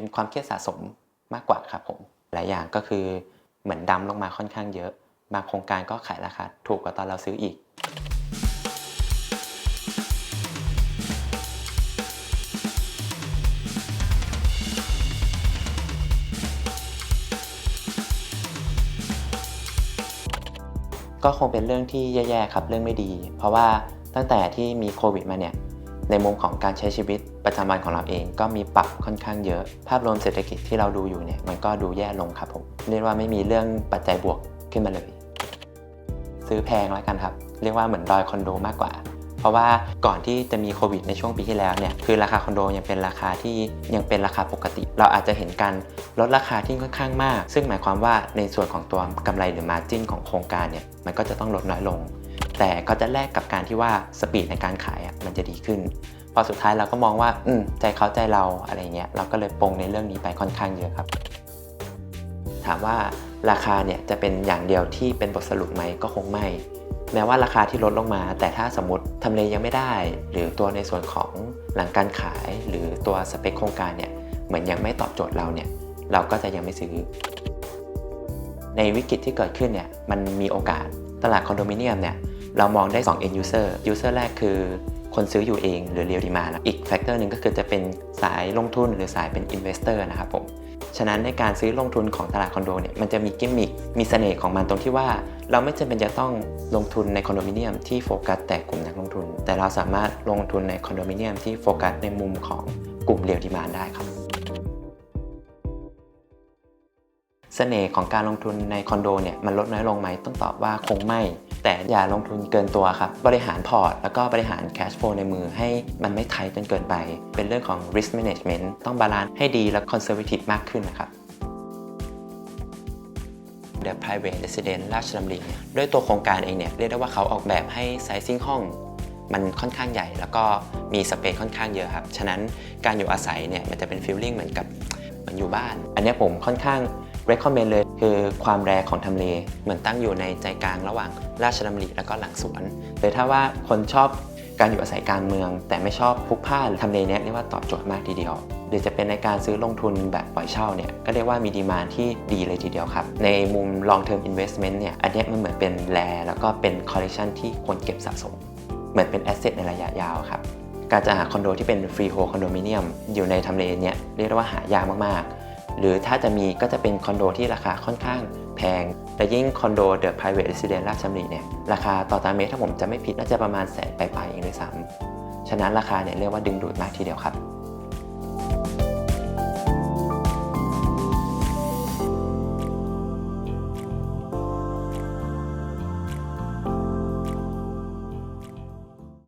เป็นความเครียดสะสมมากกว่าครับผม หลายอย่างก็คือเหมือนดำลงมาค่อนข้างเยอะ บางโครงการก็ขายราคาถูกกว่าตอนเราซื้ออีก ก็คงเป็นเรื่องที่แย่ๆครับเรื่องไม่ดี เพราะว่าตั้งแต่ที่มีโควิดมาเนี่ย ในมุมของการใช้ชีวิตประจำวันของเราเองก็มีปรับค่อนข้างเยอะ ภาพรวมเศรษฐกิจที่เราดูอยู่เนี่ยมันก็ดูแย่ลงครับผมเรียกว่าไม่มีเรื่องปัจจัยบวกขึ้นมาเลย ซื้อแพงแล้วกันครับ เรียกว่าเหมือนดอยคอนโดมากกว่า เพราะว่าก่อนที่จะมีโควิดในช่วงปีที่แล้วเนี่ยคือราคาคอนโดยังเป็นราคาที่ยังเป็นราคาปกติ เราอาจจะเห็นการลดราคาที่ค่อนข้างมาก ซึ่งหมายความว่าในส่วนของตัวกำไรหรือมาจิ้นของโครงการเนี่ยมันก็จะต้องลดน้อยลง แต่ก็จะแลกกับการที่ว่าสปีดในการขายมันจะดีขึ้น พอสุดท้ายเราก็มองว่าอืมใจเขาใจเราอะไรเงี้ยเราก็เลยปรงในเรื่องนี้ไปค่อนข้างเยอะครับ ถามว่าราคาเนี่ยจะเป็นอย่างเดียวที่เป็นบทสรุปไหมก็คงไม่ แม้ว่าราคาที่ลดลงมา แต่ถ้าสมมติทำเลยังไม่ได้ หรือตัวในส่วนของหลังการขาย หรือตัวสเปคโครงการเนี่ยเหมือนยังไม่ตอบโจทย์เราเนี่ยเราก็จะยังไม่ซื้อ ในวิกฤตที่เกิดขึ้นเนี่ยมันมีโอกาสตลาดคอนโดมิเนียมเนี่ย เรามองได้ 2 end user user แรกคือคนซื้ออยู่เองหรือ real demand นะอีกแฟกเตอร์หนึ่งก็คือจะเป็นสายลงทุนหรือสายเป็น investor นะครับผม ฉะนั้นในการซื้อลงทุนของตลาดคอนโดเนี่ยมันจะมีกิมมิค มีเสน่ห์ของมันตรงที่ว่า เราไม่จำเป็นจะต้องลงทุนในคอนโดมิเนียมที่โฟกัสแต่กลุ่มนักลงทุน แต่เราสามารถลงทุนในคอนโดมิเนียมที่โฟกัสในมุมของกลุ่มเรียลดีมานได้ครับเสน่ห์ของการลงทุนในคอนโดเนี่ยมันลดน้อยลงไหมต้องตอบว่าคงไม่ แต่อย่าลงทุนเกินตัวครับ บริหารพอร์ต แล้วก็บริหาร cash flow ในมือให้มันไม่ไทจนเกินไป เป็นเรื่องของ risk management ต้องบาลานซ์ให้ดีและ conservative มากขึ้นนะครับ The Private Residence ราชดำริเนี่ยด้วยตัวโครงการเองเนี่ยเรียกได้ว่าเขาออกแบบให้ sizing ห้องมันค่อนข้างใหญ่ แล้วก็มีสเปซค่อนข้างเยอะครับ ฉะนั้นการอยู่อาศัยเนี่ยมันจะเป็น feeling เหมือนกับเหมือนอยู่บ้าน อันนี้ผมค่อนข้าง recommend เลยคือความแรของทำเล เหมือนตั้งอยู่ในใจกลางระหว่างราชดำริแล้วก็หลังสวนหรือถ้าว่าคนชอบการอยู่อาศัยกลางเมือง แต่ไม่ชอบพลุกพล่านทำเลเนี้ยเรียกว่าตอบโจทย์มากทีเดียว หรือจะเป็นในการซื้อลงทุนแบบปล่อยเช่าเนี่ยก็เรียกว่ามีดีมานที่ดีเลยทีเดียวครับ ในมุม long term investment เนี่ยอันนี้มันเหมือนเป็นแรแล้วก็เป็น collection ที่ควรเก็บสะสม เหมือนเป็น asset ในระยะยาวครับการจะหาคอนโดที่เป็น freehold condominium อยู่ในทำเลเนี้ยเรียกได้ว่าหายากมากๆ หรือถ้าจะมีก็จะเป็นคอนโดที่ราคาค่อนข้างแพง แต่ยิ่งคอนโดเดอะ Private Residence ราชบุรีเนี่ย ราคาต่อตารางเมตรถ้าผมจะไม่ผิดน่าจะประมาณแสนปลายๆเองเลยซ้ำฉะนั้นราคาเนี่ยเรียกว่าดึงดูดมากทีเดียวครับ